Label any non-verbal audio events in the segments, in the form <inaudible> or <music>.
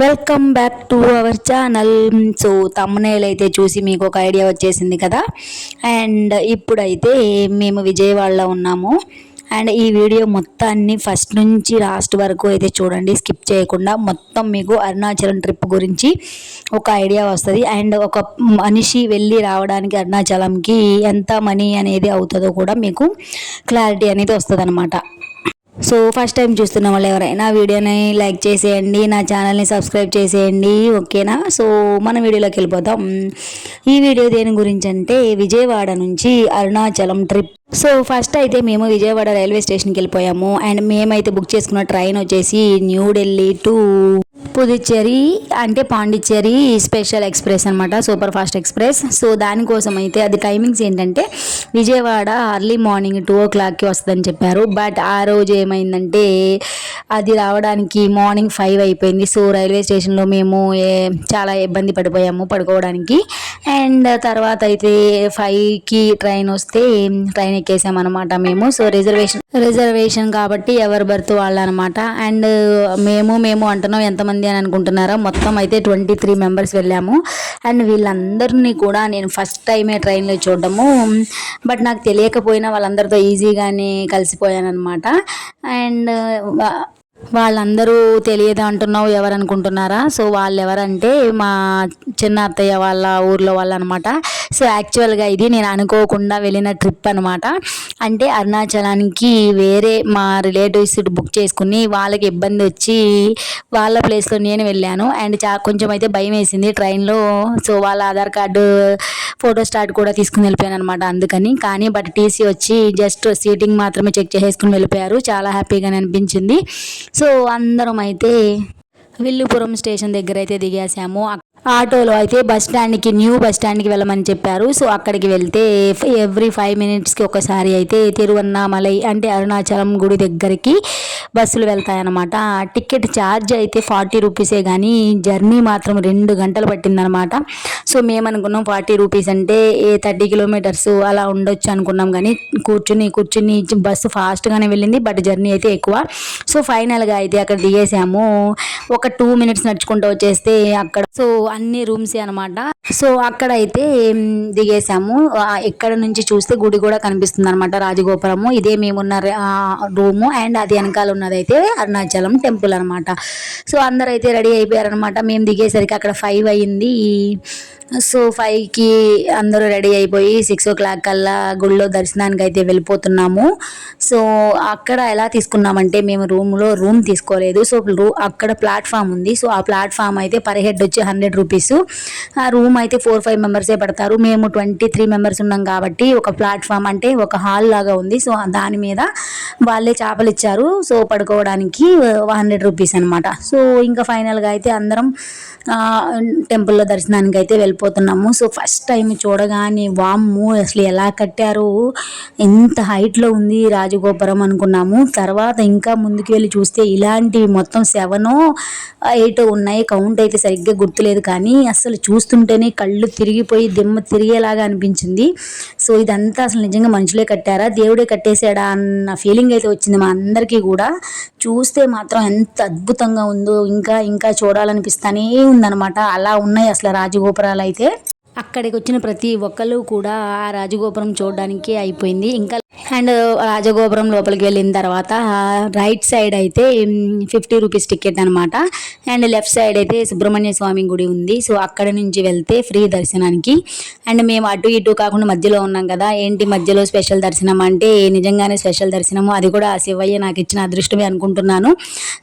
Welcome back to our channel so తమ్మునేల్ అయితే చూసి మీకు ఒక ఐడియా వచ్చేసింది కదా? అండ్ ఇప్పుడైతే మేము విజయవాడలో ఉన్నాము. అండ్ ఈ వీడియో మొత్తాన్ని ఫస్ట్ నుంచి లాస్ట్ వరకు అయితే చూడండి. స్కిప్ చేయకుండా మొత్తం మీకు అరుణాచలం ట్రిప్ గురించి ఒక ఐడియా వస్తుంది. అండ్ ఒక మనిషి వెళ్ళి రావడానికి అరుణాచలంకి ఎంత మనీ అనేది అవుతుందో కూడా మీకు క్లారిటీ అనేది వస్తుంది అనమాట సో ఫస్ట్ టైం చూస్తున్న వాళ్ళు ఎవరైనా వీడియోని లైక్ చేసేయండి నా ఛానల్ని సబ్స్క్రైబ్ చేసేయండి ఓకేనా? సో మన వీడియోలోకి వెళ్ళిపోతాం ఈ వీడియో దేని గురించి అంటే విజయవాడ నుంచి అరుణాచలం ట్రిప్ సో ఫస్ట్ అయితే మేము విజయవాడ రైల్వే స్టేషన్కి వెళ్ళిపోయాము. అండ్ మేమైతే బుక్ చేసుకున్న ట్రైన్ వచ్చేసి న్యూఢిల్లీ టు పుదుచ్చేరి అంటే పాండిచ్చేరి స్పెషల్ ఎక్స్ప్రెస్ అనమాట సూపర్ ఫాస్ట్ ఎక్స్ప్రెస్. సో దానికోసం అయితే అది టైమింగ్స్ ఏంటంటే విజయవాడ అర్లీ మార్నింగ్ టూ ఓ క్లాక్కి వస్తుందని చెప్పారు. బట్ ఆ రోజు ఏమైందంటే అది రావడానికి మార్నింగ్ ఫైవ్ అయిపోయింది. సో రైల్వే స్టేషన్లో మేము చాలా ఇబ్బంది పడిపోయాము పడుకోవడానికి. అండ్ తర్వాత అయితే ఫైవ్కి ట్రైన్ వస్తే ట్రైన్ ఎక్కేసామన్నమాట మేము. సో రిజర్వేషన్ రిజర్వేషన్ కాబట్టి ఎవరు బర్త్ వాళ్ళు అనమాట అండ్ మేము మేము అంటున్నాం ఎంతమంది అని అనుకుంటున్నారా? మొత్తం అయితే ట్వంటీ త్రీ మెంబర్స్ వెళ్ళాము. అండ్ వీళ్ళందరినీ కూడా నేను ఫస్ట్ టైమే ట్రైన్లో చూడడము. బట్ నాకు తెలియకపోయినా వాళ్ళందరితో ఈజీగానే కలిసిపోయాను అనమాట అండ్ వాళ్ళందరూ తెలియదు అంటున్నావు ఎవరు అనుకుంటున్నారా సో వాళ్ళు ఎవరంటే మా చిన్న అత్తయ్య వాళ్ళ ఊర్లో వాళ్ళు అనమాట సో యాక్చువల్గా ఇది నేను అనుకోకుండా వెళ్ళిన ట్రిప్ అనమాట. అంటే అరుణాచలానికి వేరే మా రిలేటివ్స్ బుక్ చేసుకుని వాళ్ళకి ఇబ్బంది వచ్చి వాళ్ళ ప్లేస్లో నేను వెళ్ళాను. అండ్ చా కొంచెం అయితే భయం వేసింది ట్రైన్లో. సో వాళ్ళ ఆధార్ కార్డు ఫోటో స్టార్ట్ కూడా తీసుకుని వెళ్ళిపోయాను అనమాట అందుకని. కానీ బట్ టీసీ వచ్చి జస్ట్ సీటింగ్ మాత్రమే చెక్ చేసేసుకుని వెళ్ళిపోయారు. చాలా హ్యాపీగానే అనిపించింది. సో అందరం అయితే విల్లుపురం స్టేషన్ దగ్గర అయితే దిగేసాము. ఆటోలో అయితే బస్ స్టాండ్కి న్యూ బస్ స్టాండ్కి వెళ్ళమని చెప్పారు. సో అక్కడికి వెళ్తే ఎవ్రీ ఫైవ్ మినిట్స్కి ఒకసారి అయితే తిరువన్నామలై అంటే అరుణాచలం గుడి దగ్గరికి బస్సులు వెళ్తాయన్నమాట. టికెట్ ఛార్జ్ అయితే ఫార్టీ రూపీసే కానీ జర్నీ మాత్రం రెండు గంటలు పట్టిందనమాట సో మేము అనుకున్నాం ఫార్టీ రూపీస్ అంటే ఏ థర్టీ కిలోమీటర్స్ అలా ఉండొచ్చు అనుకున్నాం కానీ కూర్చుని కూర్చుని బస్సు ఫాస్ట్గానే వెళ్ళింది బట్ జర్నీ అయితే ఎక్కువ. సో ఫైనల్గా అయితే అక్కడ దిగేసాము. ఒక టూ మినిట్స్ నడుచుకుంటూ వచ్చేస్తే అక్కడ సో అన్ని రూమ్సే అనమాట సో అక్కడ అయితే దిగేసాము. ఇక్కడ నుంచి చూస్తే గుడి కూడా కనిపిస్తుంది అనమాట రాజగోపురము. ఇదే మేమున్న రూము. అండ్ అది వెనకాల ఉన్నదైతే అరుణాచలం టెంపుల్ అనమాట సో అందరైతే రెడీ అయిపోయారనమాట మేము దిగేసరికి అక్కడ ఫైవ్ అయ్యింది సో ఫైవ్కి అందరూ రెడీ అయిపోయి సిక్స్ ఓ క్లాక్ కల్లా గుళ్ళో దర్శనానికి అయితే వెళ్ళిపోతున్నాము. సో అక్కడ ఎలా తీసుకున్నామంటే మేము రూమ్లో రూమ్ తీసుకోలేదు. సో రూ అక్కడ ప్లాట్ఫామ్ ఉంది. సో ఆ ప్లాట్ఫామ్ అయితే పర్ హెడ్ వచ్చి హండ్రెడ్ రూపీస్. ఆ రూమ్ అయితే ఫోర్ ఫైవ్ మెంబర్సే పడతారు. మేము ట్వంటీ త్రీ మెంబర్స్ ఉన్నాం కాబట్టి ఒక ప్లాట్ఫామ్ అంటే ఒక హాల్ లాగా ఉంది. సో దాని మీద వాళ్ళే చేపలు ఇచ్చారు. సో పడుకోవడానికి హండ్రెడ్ రూపీస్ అనమాట సో ఇంకా ఫైనల్గా అయితే అందరం టెంపుల్లో దర్శనానికి అయితే వెళ్ళిపోతున్నాము. సో ఫస్ట్ టైం చూడగానే వామ్ము అసలు ఎలా కట్టారు? ఎంత హైట్లో ఉంది రాజగోపురం అనుకున్నాము. తర్వాత ఇంకా ముందుకు వెళ్ళి చూస్తే ఇలాంటివి మొత్తం సెవెన్ ఎయిట్ ఉన్నాయి. కౌంట్ అయితే సరిగ్గా గుర్తులేదు కానీ అసలు చూస్తుంటేనే కళ్ళు తిరిగిపోయి దిమ్మ తిరిగేలాగా అనిపించింది. సో ఇదంతా అసలు నిజంగా మనుషులే కట్టారా? దేవుడే కట్టేశాడా? అన్న ఫీలింగ్ అయితే వచ్చింది మా అందరికీ కూడా. చూస్తే మాత్రం ఎంత అద్భుతంగా ఉందో ఇంకా ఇంకా చూడాలనిపిస్తానే ఉందన్నమాట. అలా ఉన్నాయి అసలు రాజగోపురాలు అయితే అక్కడికి వచ్చిన ప్రతి ఒక్కరు కూడా ఆ రాజగోపురం చూడడానికి అయిపోయింది. ఇంకా అండ్ రాజగోపురం లోపలికి వెళ్ళిన తర్వాత రైట్ సైడ్ అయితే ఫిఫ్టీ రూపీస్ టికెట్ అనమాట అండ్ లెఫ్ట్ సైడ్ అయితే సుబ్రహ్మణ్య స్వామి గుడి ఉంది. సో అక్కడ నుంచి వెళ్తే ఫ్రీ దర్శనానికి. అండ్ మేము అటు ఇటు కాకుండా మధ్యలో ఉన్నాం కదా. ఏంటి మధ్యలో స్పెషల్ దర్శనం అంటే నిజంగానే స్పెషల్ దర్శనము అది కూడా ఆ శివయ్య నాకు ఇచ్చిన అదృష్టమే అనుకుంటున్నాను.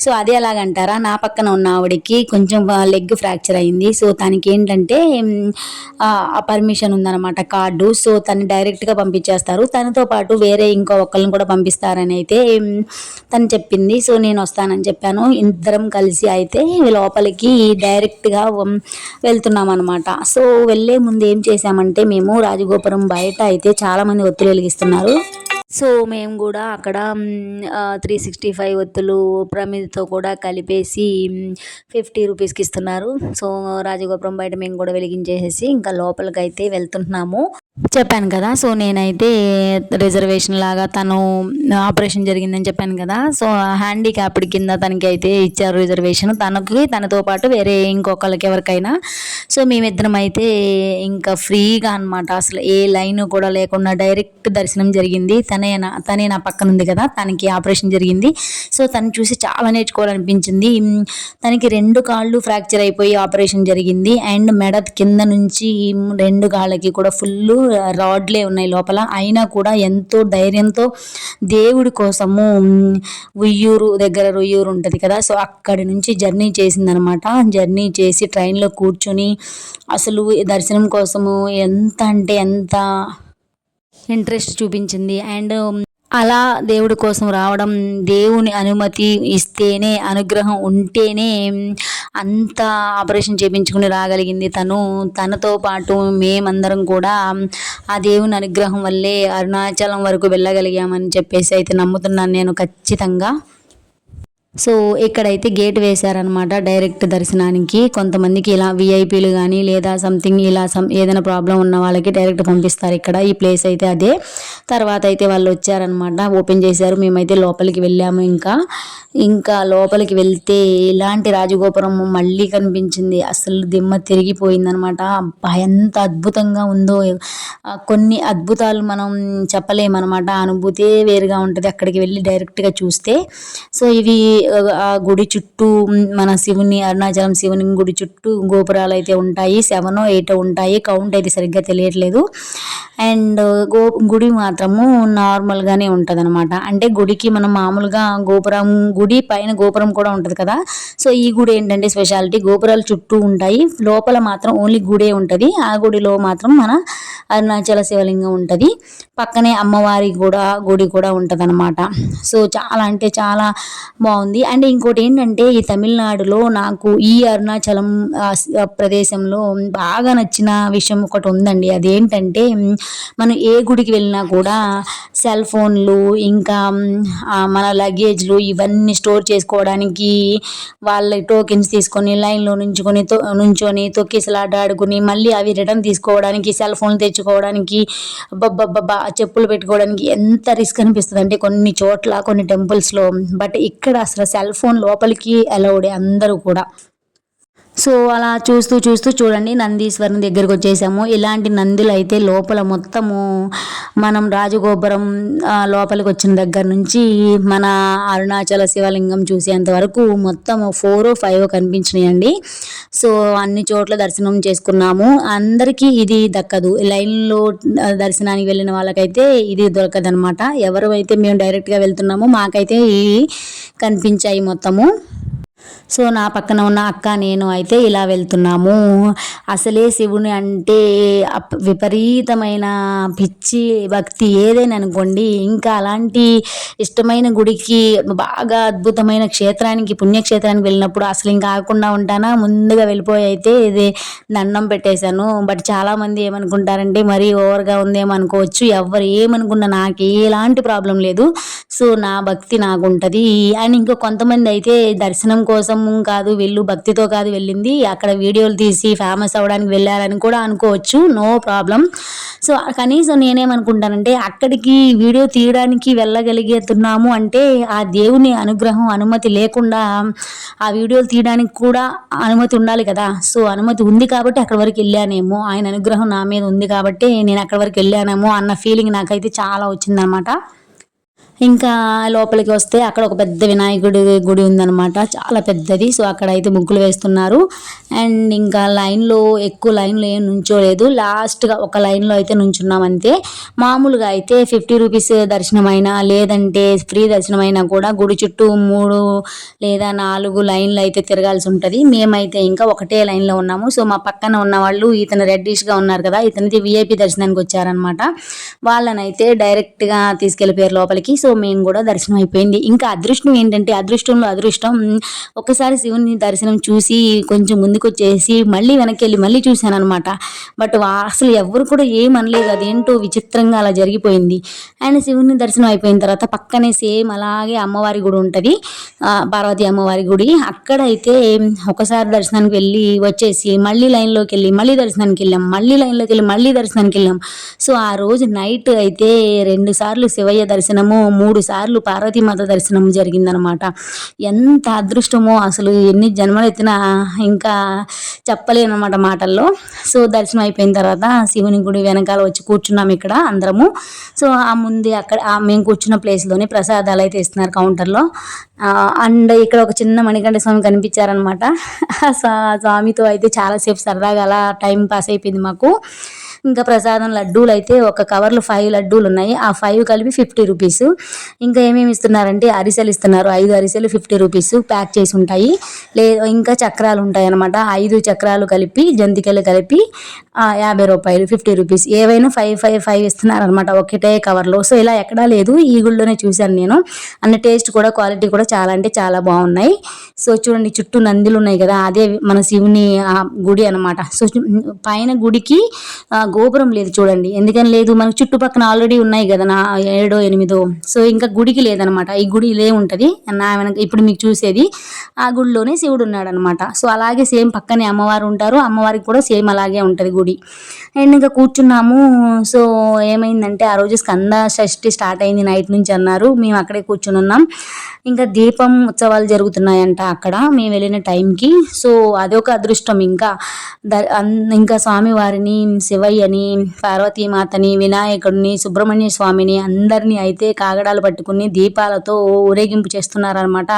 సో అదే ఎలాగంటారా నా పక్కన ఉన్న ఆవిడకి కొంచెం లెగ్ ఫ్రాక్చర్ అయింది. సో తనకి ఏంటంటే పర్మిషన్ ఉందన్నమాట కార్డు. సో తను డైరెక్ట్గా పంపించేస్తారు. తనతో పాటు వేరే ఇంకో ఒక్కరిని కూడా పంపిస్తారని అయితే తను చెప్పింది. సో నేను వస్తానని చెప్పాను. ఇద్దరం కలిసి అయితే లోపలికి డైరెక్ట్గా వెళ్తున్నాం అనమాట సో వెళ్ళే ముందు ఏం చేసామంటే మేము రాజగోపురం బయట అయితే చాలామంది ఒత్తిడి వెలిగిస్తున్నారు సో మేము కూడా అక్కడ త్రీ సిక్స్టీ ఫైవ్ ఒత్తులు ప్రమిదితో కూడా కలిపేసి ఫిఫ్టీ రూపీస్కి ఇస్తున్నారు. సో రాజగోపురం బయట మేము కూడా వెలిగించేసేసి ఇంకా లోపలికి అయితే వెళ్తున్నాము. చెప్పాను కదా సో నేనైతే రిజర్వేషన్ లాగా తను ఆపరేషన్ జరిగిందని చెప్పాను కదా సో హ్యాండిక్యాప్డ్ కింద తనకి అయితే ఇచ్చారు రిజర్వేషన్ తనకి తనతో పాటు వేరే ఇంకొకరికి ఎవరికైనా. సో మేమిద్దరం అయితే ఇంకా ఫ్రీగా అనమాట అసలు ఏ లైన్ కూడా లేకుండా డైరెక్ట్ దర్శనం జరిగింది. తనే నా తనే నా పక్కన ఉంది కదా తనకి ఆపరేషన్ జరిగింది. సో తను చూసి చాలా నేర్చుకోవాలనిపించింది. తనకి రెండు కాళ్ళు ఫ్రాక్చర్ అయిపోయి ఆపరేషన్ జరిగింది. అండ్ మెడ కింద నుంచి రెండు కాళ్ళకి కూడా ఫుల్ రాడ్లే ఉన్నాయి లోపల. అయినా కూడా ఎంతో ధైర్యంతో దేవుడి కోసము ఉయ్యూరు దగ్గర ఉయ్యూరు ఉంటుంది కదా. సో అక్కడి నుంచి జర్నీ చేసిందనమాట. జర్నీ చేసి ట్రైన్లో కూర్చొని అసలు దర్శనం కోసము ఎంత అంటే ఎంత ఇంట్రెస్ట్ చూపించింది. అండ్ అలా దేవుడి కోసం రావడం దేవుని అనుమతి ఇస్తేనే అనుగ్రహం ఉంటేనే అంత ఆపరేషన్ చేయించుకుని రాగలిగింది తను. తనతో పాటు మేమందరం కూడా ఆ దేవుని అనుగ్రహం వల్లే అరుణాచలం వరకు వెళ్ళగలిగామని చెప్పేసి అయితే నమ్ముతున్నాను నేను ఖచ్చితంగా. సో ఇక్కడైతే గేట్ వేశారనమాట డైరెక్ట్ దర్శనానికి. కొంతమందికి ఇలా విఐపీలు కానీ లేదా సంథింగ్ ఇలా సమ్ ఏదైనా ప్రాబ్లం ఉన్న వాళ్ళకి డైరెక్ట్ పంపిస్తారు ఇక్కడ. ఈ ప్లేస్ అయితే అదే. తర్వాత అయితే వాళ్ళు వచ్చారనమాట ఓపెన్ చేశారు. మేమైతే లోపలికి వెళ్ళాము ఇంకా. ఇంకా లోపలికి వెళ్తే ఇలాంటి రాజగోపురం మళ్ళీ కనిపించింది. అసలు దిమ్మ తిరిగిపోయిందనమాట ఎంత అద్భుతంగా ఉందో. కొన్ని అద్భుతాలు మనం చెప్పలేమన్నమాట. అనుభూతే వేరుగా ఉంటుంది అక్కడికి వెళ్ళి డైరెక్ట్గా చూస్తే. సో ఇవి ఆ గుడి చుట్టూ మన శివుని అరుణాచలం శివుని గుడి చుట్టూ గోపురాలు అయితే ఉంటాయి. సెవెన్ ఎయిట్ ఉంటాయి. కౌంట్ అయితే సరిగ్గా తెలియట్లేదు. అండ్ గో గుడి మాత్రము నార్మల్గానే ఉంటుంది అనమాట అంటే గుడికి మనం మామూలుగా గోపురం గుడి పైన గోపురం కూడా ఉంటుంది కదా. సో ఈ గుడి ఏంటంటే స్పెషాలిటీ గోపురాలు చుట్టూ ఉంటాయి. లోపల మాత్రం ఓన్లీ గుడే ఉంటుంది. ఆ గుడిలో మాత్రం మన అరుణాచల శివలింగం ఉంటుంది. పక్కనే అమ్మవారి కూడా గుడి కూడా ఉంటుంది అనమాట సో చాలా అంటే చాలా బాగుంది. అండ్ ఇంకోటి ఏంటంటే ఈ తమిళనాడులో నాకు ఈ అరుణాచలం ప్రదేశంలో బాగా నచ్చిన విషయం ఒకటి ఉందండి. అదేంటంటే మనం ఏ గుడికి వెళ్ళినా కూడా సెల్ ఫోన్లు ఇంకా మన లగేజ్లు ఇవన్నీ స్టోర్ చేసుకోవడానికి వాళ్ళ టోకెన్స్ తీసుకొని లైన్లో నుంచుకొని నుంచొని తొక్కిసలాట ఆడుకుని మళ్ళీ అవి రిటర్న్ తీసుకోవడానికి సెల్ ఫోన్లు తెచ్చుకోవడానికి బబ్బబ్బబ్బా చెప్పులు పెట్టుకోవడానికి ఎంత రిస్క్ అనిపిస్తుంది అంటే కొన్ని చోట్ల కొన్ని టెంపుల్స్లో. బట్ ఇక్కడ అసలు సెల్ ఫోన్ లోపలికి అలౌడే అందరూ కూడా. సో అలా చూస్తూ చూస్తూ చూడండి నందీశ్వరం దగ్గరకు వచ్చేసాము ఇలాంటి నందులు అయితే లోపల మొత్తము మనం రాజగోపురం లోపలికి వచ్చిన దగ్గర నుంచి మన అరుణాచల శివలింగం చూసేంత వరకు మొత్తం ఫోర్ ఫైవ్ కనిపించినాయండి. సో అన్ని చోట్ల దర్శనం చేసుకున్నాము. అందరికీ ఇది దక్కదు. లైన్లో దర్శనానికి వెళ్ళిన వాళ్ళకైతే ఇది దొరకదనమాట ఎవరు అయితే మేము డైరెక్ట్గా వెళ్తున్నామో మాకైతే ఇవి కనిపించాయి మొత్తము. సో నా పక్కన ఉన్న అక్క నేను అయితే ఇలా వెళ్తున్నాము. అసలే శివుని అంటే విపరీతమైన పిచ్చి భక్తి ఏదైనా అనుకోండి ఇంకా అలాంటి ఇష్టమైన గుడికి బాగా అద్భుతమైన క్షేత్రానికి పుణ్యక్షేత్రానికి వెళ్ళినప్పుడు అసలు ఇంకా ఆగకుండా ఉంటానా? ముందుగా వెళ్ళిపోయి అయితే ఇది దండం పెట్టేశాను. బట్ చాలామంది ఏమనుకుంటారంటే మరీ ఓవర్గా ఉందేమో అనుకోవచ్చు. ఎవరు ఏమనుకున్నా నాకు ఎలాంటి ప్రాబ్లం లేదు. సో నా భక్తి నాకు ఉంటుంది అండ్ ఇంకా కొంతమంది అయితే దర్శనం కోసం కాదు వెళ్ళు భక్తితో కాదు వెళ్ళింది. అక్కడ వీడియోలు తీసి ఫేమస్ అవ్వడానికి వెళ్ళారని కూడా అనుకోవచ్చు. నో ప్రాబ్లం సో కనీసం నేనేమనుకుంటానంటే అక్కడికి వీడియో తీయడానికి వెళ్ళగలిగేతున్నాము అంటే ఆ దేవుని అనుగ్రహం అనుమతి లేకుండా ఆ వీడియోలు తీయడానికి కూడా అనుమతి ఉండాలి కదా. సో అనుమతి ఉంది కాబట్టి అక్కడి వరకు వెళ్ళానేమో. ఆయన అనుగ్రహం నా మీద ఉంది కాబట్టి నేను అక్కడి వరకు వెళ్ళానేమో అన్న ఫీలింగ్ నాకైతే చాలా వచ్చిందనమాట ఇంకా లోపలికి వస్తే అక్కడ ఒక పెద్ద వినాయకుడి గుడి ఉందనమాట చాలా పెద్దది. సో అక్కడ అయితే ముగ్గులు వేస్తున్నారు. అండ్ ఇంకా లైన్లో ఎక్కువ లైన్లో ఏం నుంచోలేదు. లాస్ట్గా ఒక లైన్లో అయితే నుంచున్నాం అంతే. మామూలుగా అయితే ఫిఫ్టీ రూపీస్ దర్శనం అయినా లేదంటే ఫ్రీ దర్శనం అయినా కూడా గుడి చుట్టూ మూడు లేదా నాలుగు లైన్లు అయితే తిరగాల్సి ఉంటుంది. మేమైతే ఇంకా ఒకటే లైన్లో ఉన్నాము. సో మా పక్కన ఉన్న వాళ్ళు ఇతను రెడ్డిష్గా ఉన్నారు కదా ఇతనైతే విఐపి దర్శనానికి వచ్చారనమాట వాళ్ళనైతే డైరెక్ట్గా తీసుకెళ్ళిపోయారు లోపలికి. సో మేము కూడా దర్శనం అయిపోయింది. ఇంకా అదృష్టం ఏంటంటే అదృష్టంలో అదృష్టం. ఒకసారి శివుని దర్శనం చూసి కొంచెం ముందుకు వచ్చేసి మళ్ళీ వెనక్కి వెళ్ళి మళ్ళీ చూశాను అనమాట బట్ అసలు ఎవరు కూడా ఏమనలేదు. అదేంటో విచిత్రంగా అలా జరిగిపోయింది. అండ్ శివుని దర్శనం అయిపోయిన తర్వాత పక్కనే సేమ్ అలాగే అమ్మవారి గుడి ఉంటుంది. పార్వతి అమ్మవారి గుడి. అక్కడ అయితే ఒకసారి దర్శనానికి వెళ్ళి వచ్చేసి మళ్ళీ లైన్లోకి వెళ్ళి మళ్ళీ దర్శనానికి వెళ్ళాం మళ్ళీ లైన్లోకి వెళ్ళి మళ్ళీ దర్శనానికి వెళ్ళాం సో ఆ రోజు నైట్ అయితే రెండు సార్లు శివయ్య దర్శనము మూడు సార్లు పార్వతీమాత దర్శనం జరిగిందనమాట. ఎంత అదృష్టమో అసలు ఎన్ని జన్మలు ఎత్తినా ఇంకా చెప్పలేనమాట మాటల్లో. సో దర్శనం అయిపోయిన తర్వాత శివుని గుడి వెనకాల వచ్చి కూర్చున్నాం ఇక్కడ అందరము. సో ఆ ముందే అక్కడ మేము కూర్చున్న ప్లేస్లోనే ప్రసాదాలు అయితే ఇస్తున్నారు కౌంటర్లో అండ్ ఇక్కడ ఒక చిన్న మణికంఠ స్వామి కనిపించారనమాట. <laughs> స్వామితో అయితే చాలాసేపు సరదాగా అలా టైం పాస్ అయిపోయింది మాకు. ఇంకా ప్రసాదం లడ్డూలు అయితే ఒక కవర్లో ఫైవ్ లడ్డూలు ఉన్నాయి. ఆ ఫైవ్ కలిపి ఫిఫ్టీ రూపీస్ ఇంకా ఏమేమి ఇస్తున్నారంటే అరిసెలు ఇస్తున్నారు. ఐదు అరిసెలు ఫిఫ్టీ రూపీస్ ప్యాక్ చేసి ఉంటాయి. లే ఇంకా చక్రాలు ఉంటాయి అనమాట ఐదు చక్రాలు కలిపి జంతికలు కలిపి యాభై రూపాయలు ఫిఫ్టీ రూపీస్ ఏవైనా ఫైవ్ ఫైవ్ ఫైవ్ ఇస్తున్నారు అనమాట ఒకటే కవర్లో. సో ఇలా ఎక్కడా లేదు. ఈ గుళ్ళోనే చూశాను నేను. అన్న టేస్ట్ కూడా క్వాలిటీ కూడా చాలా అంటే చాలా బాగున్నాయి. సో చూడండి చుట్టూ నందులు ఉన్నాయి కదా అదే మన శివుని గుడి అనమాట సో పైన గుడికి గోపురం లేదు చూడండి. ఎందుకని లేదు? మనకు చుట్టుపక్కల ఆల్రెడీ ఉన్నాయి కదా నా ఏడో ఎనిమిదో. సో ఇంకా గుడికి లేదనమాట ఈ గుడి ఇదే ఉంటుంది. నా వెనక ఇప్పుడు మీకు చూసేది ఆ గుడిలోనే శివుడు ఉన్నాడు అనమాట సో అలాగే సేమ్ పక్కనే అమ్మవారు ఉంటారు. అమ్మవారికి కూడా సేమ్ అలాగే ఉంటుంది గుడి. అండ్ ఇంకా కూర్చున్నాము. సో ఏమైందంటే ఆ రోజు స్కంద షష్ఠి స్టార్ట్ అయింది నైట్ నుంచి అన్నారు. మేము అక్కడే కూర్చుని ఉన్నాం. ఇంకా దీపం ఉత్సవాలు జరుగుతున్నాయంట. అక్కడ మేము వెళ్ళిన టైంకి. సో అదొక అదృష్టం. ఇంకా ఇంకా స్వామివారిని శివయ్యని పార్వతీమాతని వినాయకుడిని సుబ్రహ్మణ్య స్వామిని అందరినీ అయితే కాగడాలు పట్టుకుని దీపాలతో ఊరేగింపు చేస్తున్నారనమాట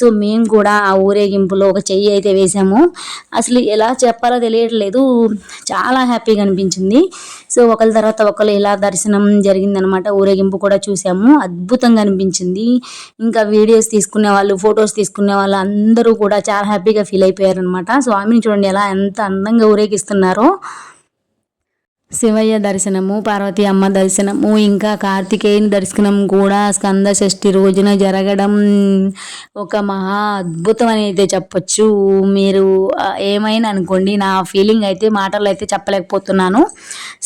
సో మేము కూడా ఆ ఊరేగింపులో ఒక చెయ్యి అయితే వేసాము. అసలు ఎలా చెప్పాలో తెలియట్లేదు. చాలా హ్యాపీగా అనిపించింది. సో ఒకరి తర్వాత ఒకరు ఇలా దర్శనం జరిగిందనమాట. ఊరేగింపు కూడా చూసాము. అద్భుతంగా అనిపించింది. ఇంకా వీడియోస్ తీసుకునే వాళ్ళు ఫొటోస్ తీసుకునే వాళ్ళు అందరూ కూడా చాలా హ్యాపీగా ఫీల్ అయిపోయారనమాట. స్వామిని చూడండి ఎలా ఎంత అందంగా ఊరేగిస్తున్నారో. శివయ్య దర్శనము పార్వతి అమ్మ దర్శనము ఇంకా కార్తికేయుని దర్శనం కూడా స్కంద షష్ఠి రోజున జరగడం ఒక మహా అద్భుతం అని అయితే చెప్పొచ్చు. మీరు ఏమైనా అనుకోండి నా ఫీలింగ్ అయితే మాటలు అయితే చెప్పలేకపోతున్నాను.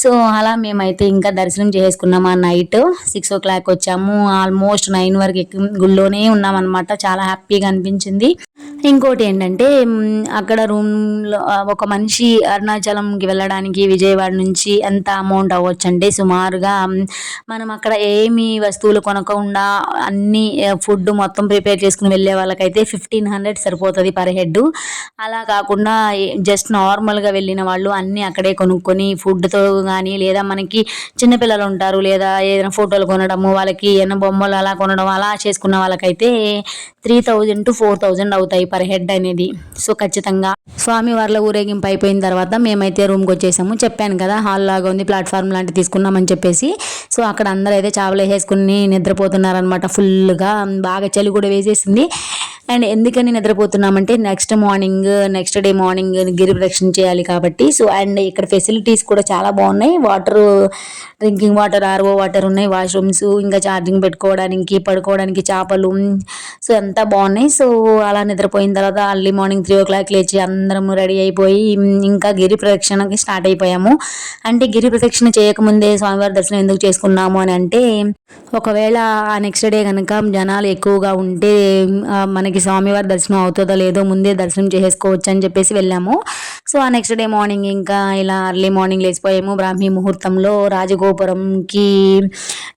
సో అలా మేమైతే ఇంకా దర్శనం చేసుకున్నాము ఆ నైట్. సిక్స్ ఓ క్లాక్ వచ్చాము. ఆల్మోస్ట్ నైన్ వరకు గుళ్ళోనే ఉన్నామన్నమాట. చాలా హ్యాపీగా అనిపించింది. ఇంకోటి ఏంటంటే అక్కడ రూమ్లో ఒక మనిషి అరుణాచలంకి వెళ్ళడానికి విజయవాడ నుంచి ఎంత అమౌంట్ అవ్వచ్చు అంటే సుమారుగా మనం అక్కడ ఏమి వస్తువులు కొనకుండా అన్ని ఫుడ్ మొత్తం ప్రిపేర్ చేసుకుని వెళ్ళే వాళ్ళకైతే ఫిఫ్టీన్ హండ్రెడ్ సరిపోతుంది పర్ హెడ్ అలా కాకుండా జస్ట్ నార్మల్గా వెళ్ళిన వాళ్ళు అన్నీ అక్కడే కొనుక్కొని ఫుడ్తో కానీ లేదా మనకి చిన్నపిల్లలు ఉంటారు లేదా ఏదైనా ఫోటోలు కొనడము వాళ్ళకి ఏదైనా బొమ్మలు అలా కొనడం అలా చేసుకున్న వాళ్ళకైతే three thousand to four thousand అవుతాయి పర్ హెడ్ అనేది. సో ఖచ్చితంగా స్వామి వారిలో ఊరేగింపు అయిపోయిన తర్వాత మేమైతే రూమ్కి వచ్చేసాము. చెప్పాను కదా హాల్ లాగా ఉంది ప్లాట్ఫామ్ లాంటి తీసుకున్నామని చెప్పేసి. సో అక్కడ అందరూ అయితే చేపలు వేసేసుకుని నిద్రపోతున్నారనమాట ఫుల్గా. బాగా చలి కూడా వేసేసింది. అండ్ ఎందుకని నిద్రపోతున్నామంటే next morning next day morning గిరి ప్రదక్షిణ చేయాలి కాబట్టి. సో అండ్ ఇక్కడ ఫెసిలిటీస్ కూడా చాలా బాగున్నాయి. Water drinking water RO water ఉన్నాయి వాష్రూమ్స్ ఇంకా ఛార్జింగ్ పెట్టుకోవడానికి పడుకోవడానికి చేపలు సో అంతా బాగున్నాయి. సో అలా నిద్రపోయిన తర్వాత early morning three o'clock లేచి అందరం రెడీ అయిపోయి ఇంకా గిరి ప్రదక్షిణకి స్టార్ట్ అయిపోయాము. అంటే గిరి ప్రదక్షిణ చేయకముందే స్వామివారి దర్శనం ఎందుకు చేసుకున్నాము అని అంటే ఒకవేళ ఆ నెక్స్ట్ డే కనుక జనాలు ఎక్కువగా ఉంటే మనకి స్వామివారి దర్శనం అవుతుందో లేదో ముందే దర్శనం చేసేసుకోవచ్చు అని చెప్పేసి వెళ్ళాము. సో ఆ నెక్స్ట్ డే మార్నింగ్ ఇంకా ఇలా అర్లీ మార్నింగ్ లేచిపోయాము. బ్రాహ్మీ ముహూర్తంలో రాజగోపురంకి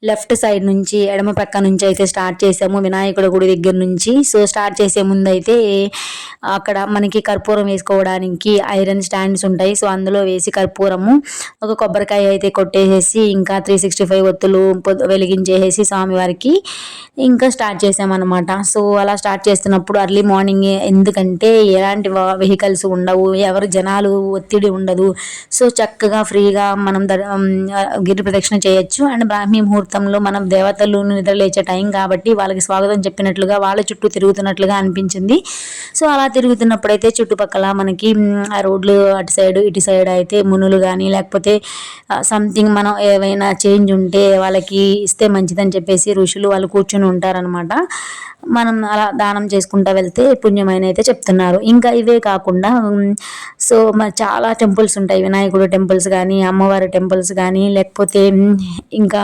లెఫ్ట్ సైడ్ నుంచి ఎడమ పక్క నుంచి అయితే స్టార్ట్ చేసాము వినాయకుడి గుడి దగ్గర నుంచి. సో స్టార్ట్ చేసే ముందు అయితే అక్కడ మనకి కర్పూరం వేసుకోవడానికి ఐరన్ స్టాండ్స్ ఉంటాయి. సో అందులో వేసి కర్పూరము ఒక కొబ్బరికాయ అయితే కొట్టేసేసి ఇంకా త్రీ సిక్స్టీ ఫైవ్ ఒత్తులు వెలిగించేసేసి స్వామివారికి ఇంకా స్టార్ట్ చేసామన్నమాట. సో అలా స్టార్ట్ చేస్తున్నప్పుడు అర్లీ మార్నింగ్ ఎందుకంటే ఎలాంటి వెహికల్స్ ఉండవు ఎవరు జనాలు ఒత్తిడి ఉండదు. సో చక్కగా ఫ్రీగా మనం గిరి ప్రదక్షిణ చేయొచ్చు. అండ్ బ్రాహ్మీ ముహూర్తంలో మనం దేవతలు నిద్రలేచే టైం కాబట్టి వాళ్ళకి స్వాగతం చెప్పినట్లుగా వాళ్ళ చుట్టూ తిరుగుతున్నట్లుగా అనిపించింది. సో అలా తిరుగుతున్నప్పుడైతే చుట్టుపక్కల మనకి ఆ రోడ్లు అటు సైడ్ ఇటు సైడ్ అయితే మునులు కానీ లేకపోతే సంథింగ్ మనం ఏవైనా చేంజ్ ఉంటే వాళ్ళకి ఇస్తే మంచిదని చెప్పేసి ఋషులు వాళ్ళు కూర్చొని ఉంటారనమాట మనం అలా దానం చేసుకుంటా వెళ్తే పుణ్యమైన అయితే చెప్తున్నారు. ఇంకా ఇవే కాకుండా సో మరి చాలా టెంపుల్స్ ఉంటాయి. వినాయకుడు టెంపుల్స్ కానీ అమ్మవారి టెంపుల్స్ కానీ లేకపోతే ఇంకా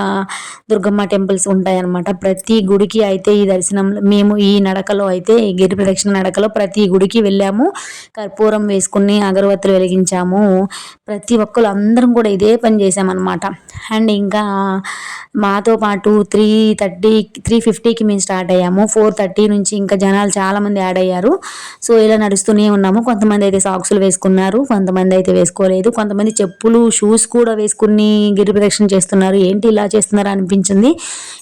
దుర్గమ్మ టెంపుల్స్ ఉంటాయి అన్నమాట ప్రతి గుడికి అయితే ఈ దర్శనంలో మేము ఈ నడకలో అయితే గిరి ప్రదక్షిణ నడకలో ప్రతి గుడికి వెళ్ళాము. కర్పూరం వేసుకుని అగరబత్తులు వెలిగించాము. ప్రతి ఒక్కరు అందరం కూడా ఇదే పని చేసామన్నమాట అండ్ ఇంకా మాతో పాటు త్రీ థర్టీ త్రీ ఫిఫ్టీకి మేము స్టార్ట్ అయ్యాము. ఫోర్ థర్టీ నుంచి ఇంకా జనాలు చాలామంది యాడ్ అయ్యారు. సో ఇలా నడుస్తూనే ఉన్నాము. కొంతమంది అయితే సాక్సులు వేసుకున్నారు కొంతమంది అయితే వేసుకోలేదు. కొంతమంది చెప్పులు షూస్ కూడా వేసుకుని గిరి ప్రదక్షిణ చేస్తున్నారు. ఏంటి ఇలా చేస్తున్నారు అనిపించింది.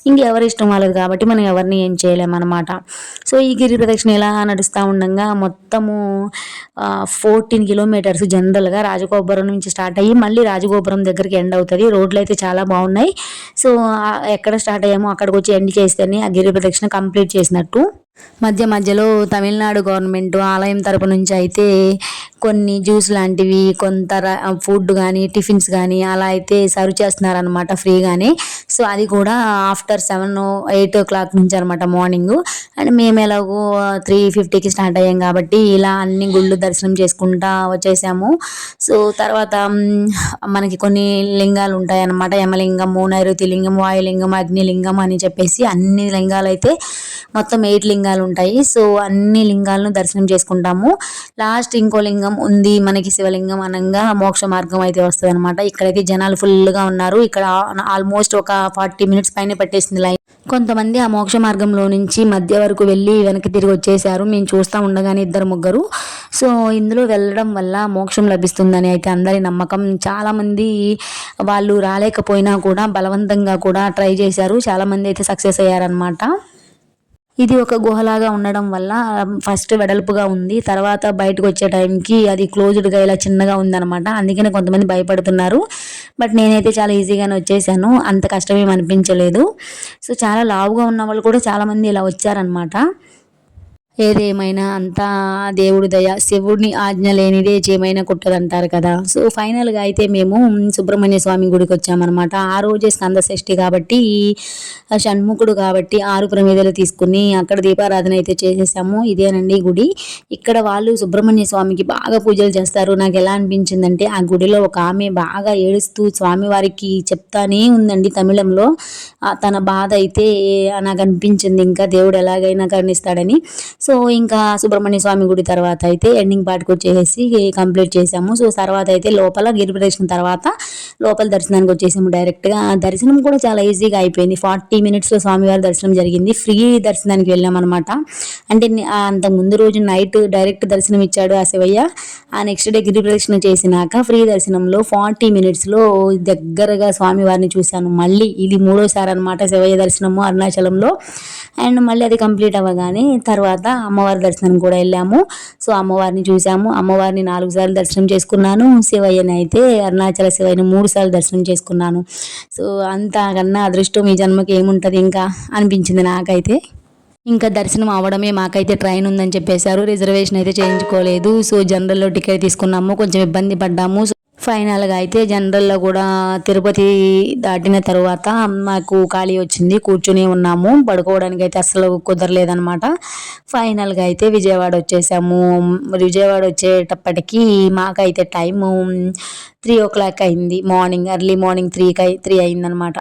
ఇంకెవరి ఇష్టం వాళ్ళది కాబట్టి మనం ఎవరిని ఏం చేయలేమన్నమాట. సో ఈ గిరి ప్రదక్షిణ ఇలా నడుస్తూ ఉండగా మొత్తము ఫోర్టీన్ కిలోమీటర్స్ జనరల్గా రాజగోపురం నుంచి స్టార్ట్ అయ్యి మళ్ళీ రాజగోపురం దగ్గరికి ఎండ్ అవుతుంది. రోడ్లు అయితే చాలా బాగున్నాయి. సో ఎక్కడ స్టార్ట్ అయ్యామో అక్కడికి వచ్చి ఎండ్ చేస్తేనే ఆ గిరి ప్రదక్షిణ కంప్లీట్ చేసినట్టు. మధ్య మధ్యలో తమిళనాడు గవర్నమెంట్ ఆలయం తరపు నుంచి అయితే కొన్ని జ్యూస్ లాంటివి కొంత ఫుడ్ కానీ టిఫిన్స్ కానీ అలా అయితే సర్వ్ చేస్తున్నారనమాట ఫ్రీగానే. సో అది కూడా after seven eight o'clock నుంచి అనమాట మార్నింగ్. అండ్ మేము ఎలాగో త్రీ ఫిఫ్టీకి స్టార్ట్ అయ్యాం కాబట్టి ఇలా అన్ని గుళ్ళు దర్శనం చేసుకుంటా వచ్చేసాము. సో తర్వాత మనకి కొన్ని లింగాలు ఉంటాయి అన్నమాట యమలింగము నైరుతి లింగం వాయులింగం అగ్నిలింగం అని చెప్పేసి అన్ని లింగాలు అయితే మొత్తం ఎయిట్ లింగాలు ఉంటాయి. సో అన్ని లింగాలను దర్శనం చేసుకుంటాము. లాస్ట్ ఇంకో లింగం ఉంది. మనకి శివలింగం అనగా మోక్ష మార్గం అయితే వస్తుంది అనమాట ఇక్కడైతే జనాలు ఫుల్గా ఉన్నారు. ఇక్కడ ఆల్మోస్ట్ ఒక ఫార్టీ మినిట్స్ పైన పట్టేసింది లైన్. కొంతమంది ఆ మోక్ష మార్గంలో నుంచి మధ్య వరకు వెళ్ళి వెనక్కి తిరిగి వచ్చేసారు మేము చూస్తూ ఉండగానే ఇద్దరు ముగ్గురు. సో ఇందులో వెళ్ళడం వల్ల మోక్షం లభిస్తుందని అయితే అందరి నమ్మకం. చాలామంది వాళ్ళు రాలేకపోయినా కూడా బలవంతంగా కూడా ట్రై చేశారు. చాలామంది అయితే సక్సెస్ అయ్యారనమాట ఇది ఒక గుహలాగా ఉండడం వల్ల ఫస్ట్ వెడల్పుగా ఉంది. తర్వాత బయటకు వచ్చే టైంకి అది క్లోజ్డ్గా ఇలా చిన్నగా ఉందన్నమాట. అందుకనే కొంతమంది భయపడుతున్నారు. బట్ నేనైతే చాలా ఈజీగానే వచ్చేసాను. అంత కష్టమేం అనిపించలేదు. సో చాలా లావుగా ఉన్న వాళ్ళు కూడా చాలామంది ఇలా వచ్చారనమాట ఏదేమైనా అంతా దేవుడి దయ శివుడిని ఆజ్ఞ లేనిదే చేమైనా కుట్టదంటారు కదా. సో ఫైనల్గా అయితే మేము సుబ్రహ్మణ్య స్వామి గుడికి వచ్చామన్నమాట. ఆ రోజే స్కంద షష్ఠి కాబట్టి షణ్ముఖుడు కాబట్టి ఆరు ప్రమేదలు తీసుకుని అక్కడ దీపారాధన అయితే చేసేసాము. ఇదేనండి గుడి. ఇక్కడ వాళ్ళు సుబ్రహ్మణ్య స్వామికి బాగా పూజలు చేస్తారు. నాకు ఎలా అనిపించిందంటే ఆ గుడిలో ఒక ఆమె బాగా ఏడుస్తూ స్వామివారికి చెప్తానే ఉందండి తమిళంలో. తన బాధ అయితే నాకు అనిపించింది. ఇంకా దేవుడు ఎలాగైనా కరుణిస్తాడని. సో ఇంకా సుబ్రహ్మణ్య స్వామి గుడి తర్వాత అయితే ఎండింగ్ పార్ట్కి వచ్చేసి కంప్లీట్ చేసాము సో తర్వాత అయితే లోపల గిరి ప్రదక్షిణ తర్వాత లోపల దర్శనానికి వచ్చేసాము డైరెక్ట్గా దర్శనం కూడా చాలా ఈజీగా అయిపోయింది. ఫార్టీ మినిట్స్లో స్వామివారి దర్శనం జరిగింది. ఫ్రీ దర్శనానికి వెళ్ళామన్నమాట. అంటే అంత ముందు రోజు నైట్ డైరెక్ట్ దర్శనం ఇచ్చాడు ఆ శివయ్య. ఆ నెక్స్ట్ డే గిరి ప్రదక్షిణ చేసినాక ఫ్రీ దర్శనంలో ఫార్టీ మినిట్స్లో దగ్గరగా స్వామివారిని చూశాను. మళ్ళీ ఇది మూడోసారి అనమాట శివయ్య దర్శనము అరుణాచలంలో. అండ్ మళ్ళీ అది కంప్లీట్ అవ్వగానే తర్వాత అమ్మవారి దర్శనం కూడా వెళ్ళాము. సో అమ్మవారిని చూసాము. అమ్మవారిని నాలుగు సార్లు దర్శనం చేసుకున్నాను. శివయ్యని అయితే అరుణాచల శివయ్యని మూడు సార్లు దర్శనం చేసుకున్నాను. సో అంతకన్నా అదృష్టం ఈ జన్మకి ఏముంటుంది ఇంకా అనిపించింది నాకైతే. ఇంకా దర్శనం అవడమే మాకైతే ట్రైన్ ఉందని చెప్పేశారు. రిజర్వేషన్ అయితే చేయించుకోలేదు. సో జనరల్లో టికెట్ తీసుకున్నాము. కొంచెం ఇబ్బంది పడ్డాము. ఫైనల్గా అయితే జనరల్లో కూడా తిరుపతి దాటిన తర్వాత మాకు ఖాళీ వచ్చింది. కూర్చుని ఉన్నాము. పడుకోవడానికి అయితే అసలు కుదరలేదనమాట ఫైనల్గా అయితే విజయవాడ వచ్చేసాము. విజయవాడ వచ్చేటప్పటికి మాకైతే టైము త్రీ ఓ క్లాక్ అయింది. మార్నింగ్ ఎర్లీ మార్నింగ్ త్రీకి త్రీ అయిందనమాట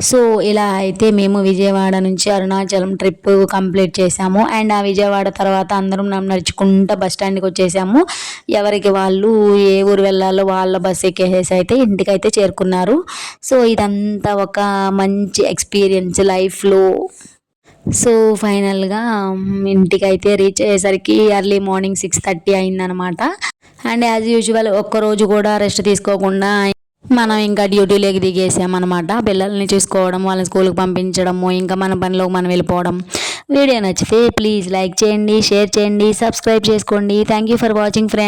సో ఇలా అయితే మేము విజయవాడ నుంచి అరుణాచలం ట్రిప్ కంప్లీట్ చేసాము అండ్ ఆ విజయవాడ తర్వాత అందరం నడుచుకుంటూ బస్ స్టాండ్కి వచ్చేసాము. ఎవరికి వాళ్ళు ఏ ఊరు వెళ్ళాలో వాళ్ళ బస్ ఎక్కేసేసి అయితే ఇంటికైతే చేరుకున్నారు. సో ఇదంతా ఒక మంచి ఎక్స్పీరియన్స్ లైఫ్లో. సో ఫైనల్గా ఇంటికైతే రీచ్ అయ్యేసరికి ఎర్లీ మార్నింగ్ సిక్స్ థర్టీ అయిందనమాట అండ్ యాజ్ యూజువల్ ఒక్కరోజు కూడా రెస్ట్ తీసుకోకుండా మనం ఇంకా డ్యూటీలోకి దిగేసామన్నమాట. పిల్లల్ని చూసుకోవడం వాళ్ళని స్కూల్కి పంపించడము ఇంకా మన పనిలోకి మనం వెళ్ళిపోవడం. వీడియో నచ్చితే ప్లీజ్ లైక్ చేయండి షేర్ చేయండి సబ్స్క్రైబ్ చేసుకోండి. Thank you for watching friend